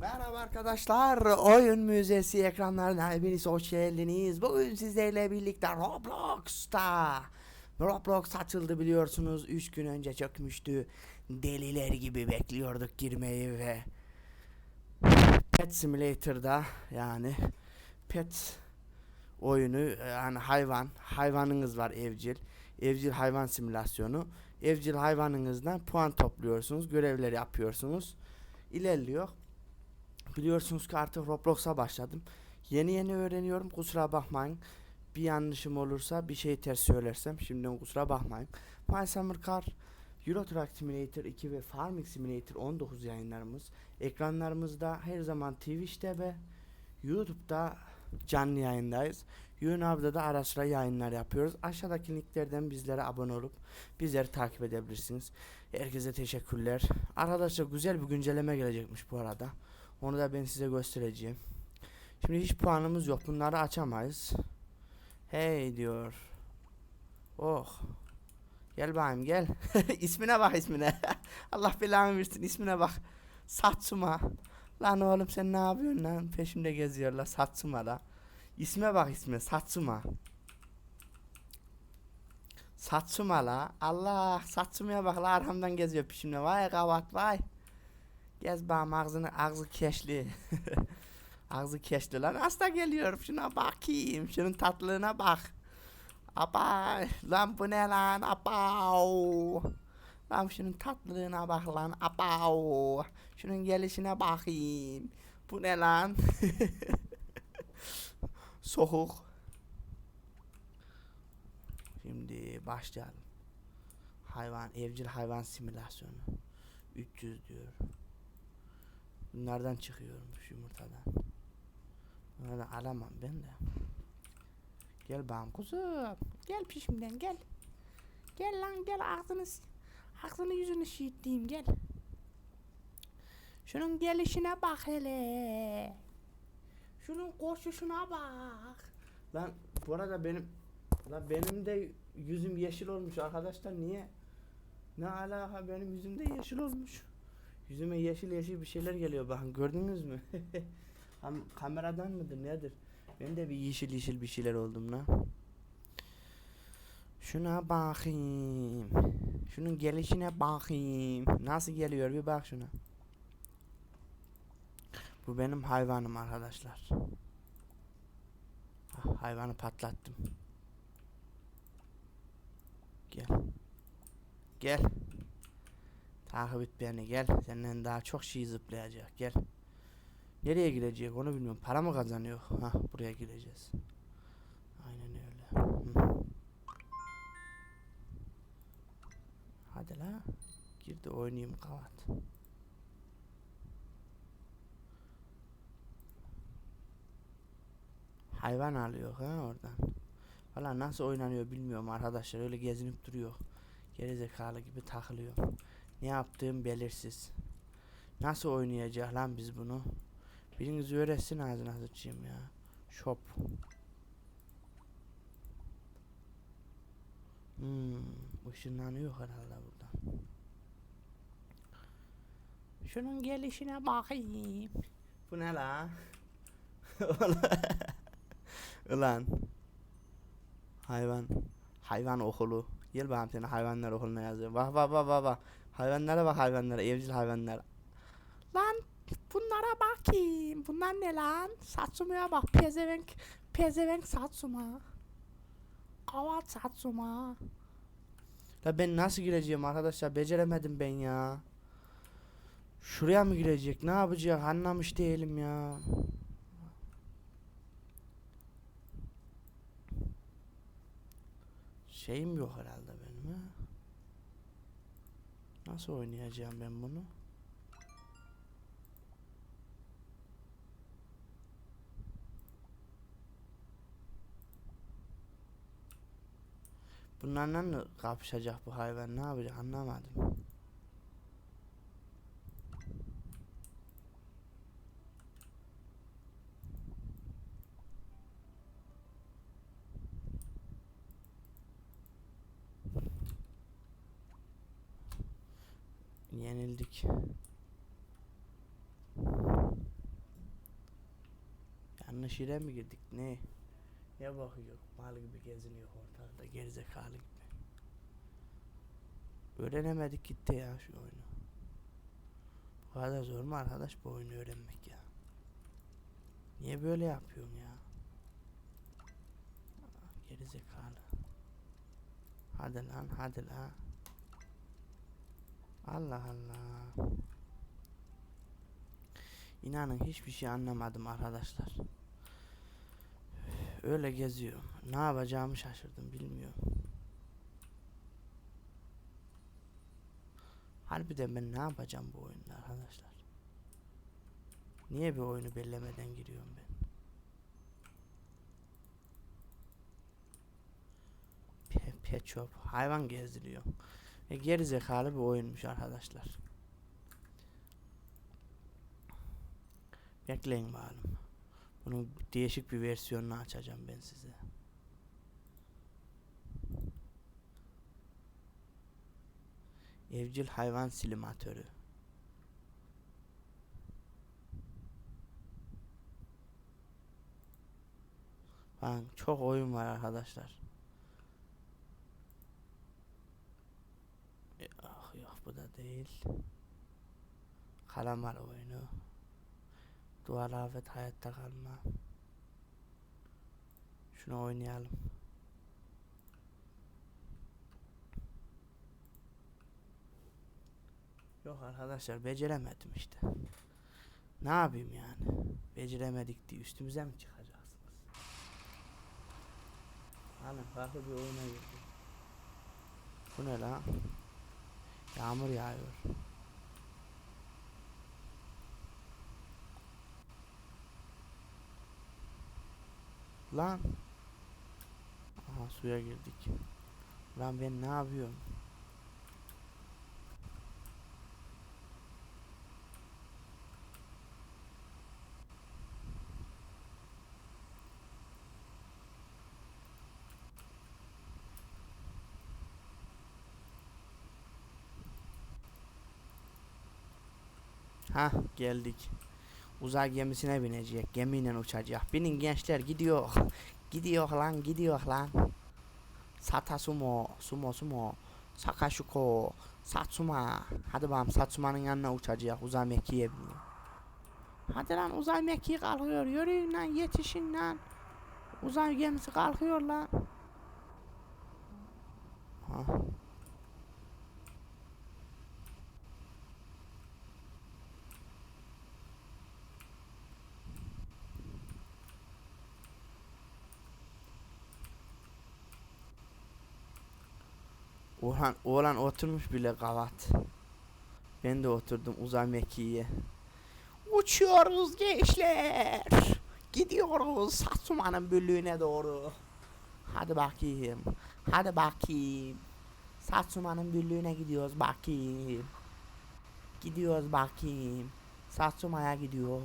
Merhaba arkadaşlar, Oyun Müzesi ekranlarına hepiniz hoş geldiniz. Bugün sizlerle birlikte Roblox'ta Roblox açıldı biliyorsunuz 3 gün önce çökmüştü. Deliler gibi bekliyorduk girmeyi ve Pet Simulator'da yani Pet oyunu yani hayvan, hayvanınız var evcil. Evcil hayvan simülasyonu. Evcil hayvanınızdan puan topluyorsunuz, görevleri yapıyorsunuz. İlerliyor. Biliyorsunuz ki artık Roblox'a başladım. Yeni yeni öğreniyorum kusura bakmayın. Bir yanlışım olursa bir şey ters söylersem şimdiden kusura bakmayın. My Summer Car, Euro Truck Simulator 2 ve Farming Simulator 19 yayınlarımız. Ekranlarımızda her zaman Twitch'te ve YouTube'da canlı yayındayız. YouNow'da da ara sıra yayınlar yapıyoruz. Aşağıdaki linklerden bizlere abone olup bizleri takip edebilirsiniz. Herkese teşekkürler. Arkadaşlar güzel bir güncelleme gelecekmiş bu arada. Onu da ben size göstereceğim. Şimdi hiç puanımız yok. Bunları açamayız. Hey diyor. Oh. Gel bakayım gel. ismine bak ismine. Allah belanı versin ismine bak. Satsuma. Lan oğlum sen ne yapıyorsun lan? Peşimde geziyorlar Satsuma da. İsme bak isme Satsuma. Satsuma la. Allah Satsuma'ya bak la arkamdan geziyor peşimde. Vay kavat vay. Gez bağım ağzını ağzı keşli. ağzı keşli lan hasta geliyor. Şuna bakayım. Şunun tatlılığına bak. Aba lan bu ne lan? Abav. Lan şunun tatlılığına bak lan. Abav. Şunun gelişine bakayım. Bu ne lan? Soğuk. Şimdi başlayalım. Hayvan, evcil hayvan simülasyonu. 300 diyor. Bunlardan çıkıyormuş yumurtadan. Bunlardan alamam ben de. Gel bağım kuzum. Gel peşimden gel. Gel lan gel ağzını s- ağzını yüzünü şiitleyeyim gel. Şunun gelişine bak hele. Şunun koşuşuna bak. Lan bu arada benim lan benim de yüzüm yeşil olmuş arkadaşlar niye? Ne alaka benim yüzüm de yeşil olmuş. Yüzüme yeşil yeşil bir şeyler geliyor bakın gördünüz mü? Kameradan mıdır nedir? Ben de bir yeşil yeşil bir şeyler oldum lan. Şuna bakayım. Şunun gelişine bakayım. Nasıl geliyor bir bak şuna. Bu benim hayvanım arkadaşlar. Ah, hayvanı patlattım. Gel. Gel. Takip et beni gel. Senden daha çok şey zıplayacak gel. Nereye gidecek onu bilmiyorum. Para mı kazanıyor? Ha buraya gideceğiz. Aynen öyle. Hı. Hadi la. Gir de oynayayım kavat. Hayvan alıyor ha oradan. Valla nasıl oynanıyor bilmiyorum arkadaşlar. Öyle gezinip duruyor. Gerizekalı gibi takılıyor. Ne yaptığım belirsiz. Nasıl oynayacak lan biz bunu? Biriniz öğretsin ağzına sıçayım ya. Shop. Hmm, ışınlanıyor herhalde buradan. Şunun gelişine bakayım. Bu ne la? Ulan. Hayvan. Hayvan okulu. Gel bakalım seni hayvanlar okuluna yazıyorum. Bak bak bak bak bak. Hayvanlara bak hayvanlara. Evcil hayvanlar. Lan bunlara bakayım. Bunlar ne lan? Satsuma'ya bak. Pezevenk. Pezevenk Satsuma. Kavat Satsuma. La ben nasıl gireceğim arkadaşlar? Beceremedim ben ya. Şuraya mı girecek? Ne yapacak? Anlamış değilim ya. Şeyim yok herhalde benim ha. Nasıl oynayacağım ben bunu? Bunlarla mı kapışacak bu hayvan? Ne yapacak? Anlamadım. Yenildik. yanlış yere mi girdik ne? Ne bakıyor? Mal gibi geziniyor ortalıkta gerizekalı gibi. Öğrenemedik gitti ya şu oyunu. Bu kadar zor mu arkadaş bu oyunu öğrenmek ya? Niye böyle yapıyorsun ya? Gerizekalı. Hadi lan hadi lan. Allah Allah. İnanın hiçbir şey anlamadım arkadaşlar. Öyle geziyorum. Ne yapacağımı şaşırdım bilmiyorum. Harbiden ben ne yapacağım bu oyunda arkadaşlar? Niye bir oyunu bellemeden giriyorum ben? Pe pet shop. Hayvan gezdiriyor. E, geri zekalı bir oyunmuş arkadaşlar. Bekleyin bakalım. Bunun değişik bir versiyonunu açacağım ben size. Evcil hayvan silimatörü. Lan çok oyun var arkadaşlar. E, Ah yok bu da değil. Kalamar oyunu. Dual afet hayatta kalma. Şunu oynayalım. Yok arkadaşlar beceremedim işte. Ne yapayım yani? Beceremedik diye üstümüze mi çıkacaksınız? Hani farklı bir oyuna girdim. Bu ne lan? Yağmur yağıyor. Lan. Aha suya girdik. Lan ben ne yapıyorum? Ha geldik. Uzay gemisine binecek. Gemiyle uçacak. Binin gençler gidiyor. Gidiyor lan gidiyor lan. Sata sumo. Sumo sumo. Sakashuko. Satsuma. Hadi bakalım Satsuma'nın yanına uçacak. Uzay mekiğe biniyor. Hadi lan uzay mekiği kalkıyor. Yürüyün lan yetişin lan. Uzay gemisi kalkıyor lan. Ha. Orhan, oğlan oturmuş bile kavat. Ben de oturdum uzay mekiğe. Uçuyoruz gençler. Gidiyoruz Satsuma'nın büllüğüne doğru. Hadi bakayım. Hadi bakayım. Satsuma'nın büllüğüne gidiyoruz bakayım. Gidiyoruz bakayım. Satsuma'ya gidiyor.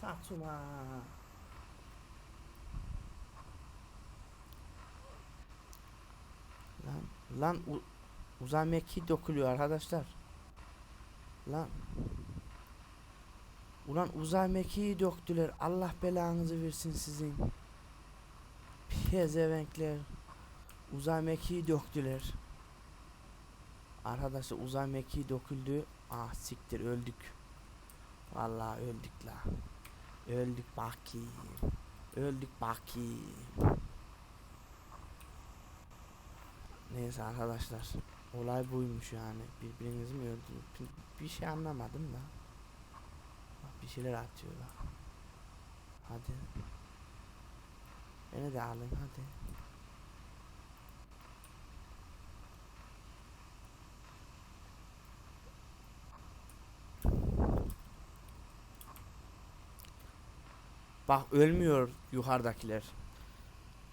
Satsuma. Lan uzay mekiği dökülüyor arkadaşlar. Lan. Ulan uzay mekiği döktüler. Allah belanızı versin sizin. Pezevenkler. Uzay mekiği döktüler. Arkadaşlar uzay mekiği döküldü. Ah siktir öldük. Vallahi öldük la. Öldük bakayım. Öldük bakayım. Neyse arkadaşlar. Olay buymuş yani. Birbirinizi mi öldünüz? Bir- şey anlamadım da. Bir şeyler atıyorlar. Hadi. Beni de alın hadi. Bak ölmüyor yukarıdakiler.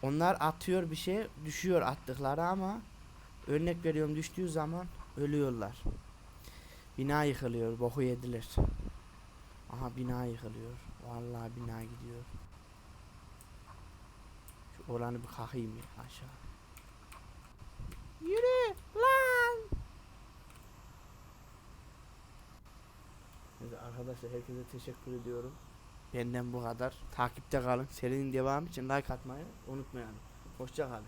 Onlar atıyor bir şey düşüyor attıkları ama örnek veriyorum düştüğü zaman ölüyorlar. Bina yıkılıyor boku yediler. Aha bina yıkılıyor. Vallahi bina gidiyor. Şu olanı bir kalkayım ya aşağı. Yürü lan. Arkadaşlar herkese teşekkür ediyorum. Benden bu kadar. Takipte kalın. Serinin devamı için like atmayı unutmayalım. Hoşça kalın.